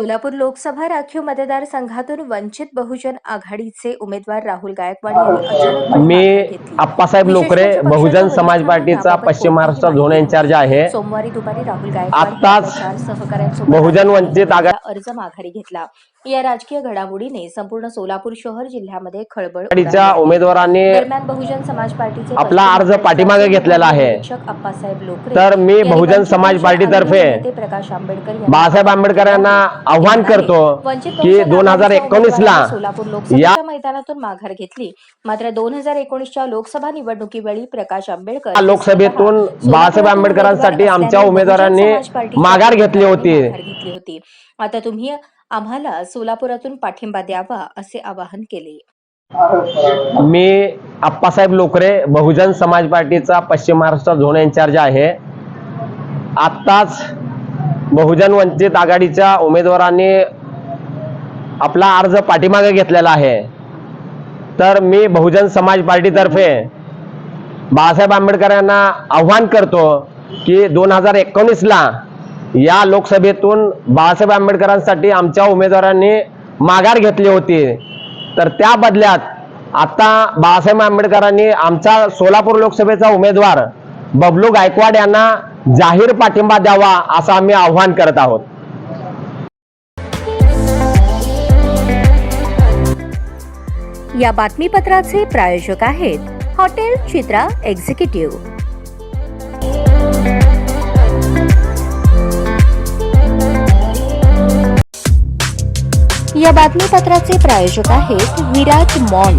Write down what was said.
सोलापूर लोकसभा राखीव मतदारसंघातून वंचित बहुजन आघाडीचे उमेदवार राहुल गायकवाड अचानकपणे मी. आप्पासाहेब लोकरे बहुजन समाज पार्टीचा पश्चिम महाराष्ट्र झोन इन्चार्ज. आहे सोमवारी दुपारी राहुल गायकवाड बहुजन वंचित आघाडी अर्ज माघारी घेतला या राजकीय घडामोडीने संपूर्ण सोलापूर शहर जिल्ह्यामध्ये खळबळ. उमेदवारांनी दरम्यान बहुजन समाज पार्टीचे आपला अर्ज पाठीमागे घेतलेला आहे. आप्पासाहेब लोकरे तर मी बहुजन समाज पार्टीतर्फे प्रकाश आंबेडकर बाळासाहेब आंबेडकर यांना आव्हान करतो की दोन हजार एकोणीस ला लोकसभेच्या मैदानातून माघार घेतली. मात्र दोन हजार एकोणीसच्या लोकसभा निवडणुकीवेळी प्रकाश आंबेडकर या लोकसभेतून बाळासाहेब आंबेडकरांसाठी आमच्या उमेदवारांनी माघार घेतली होती. घेतली होती. आता तुम्ही आम्हाला सोलापुरातून पाठिंबा द्यावा असे आवाहन केले. मी आप्पासाहेब लोकरे बहुजन समाज पार्टीचा पश्चिम महाराष्ट्र झोन इन्चार्ज आहे. आत्ताच बहुजन वंचित आघाडीच्या उमेदवारांनी आपला अर्ज पाठीमागे घेतलेला आहे. तर मी बहुजन समाज पार्टीतर्फे बाळासाहेब आंबेडकर यांना आव्हान करतो की दोन हजार एकोणीसला या लोकसभेतून बाळासाहेब आंबेडकरांसाठी आमच्या उमेदवारांनी माघार घेतली होती. तर त्या बदल्यात आता बाळासाहेब आंबेडकरांनी आमचा सोलापूर लोकसभेचा उमेदवार बबलू गायकवाड यांना जाहीर पाठिंबा द्यावा असं आम्ही आव्हान करत आहोत. या बातमीपत्राचे प्रायोजक आहेत हॉटेल चित्रा एक्झिक्युटिव्ह. या बातमीपत्राचे प्रायोजक आहेत विराट मॉल.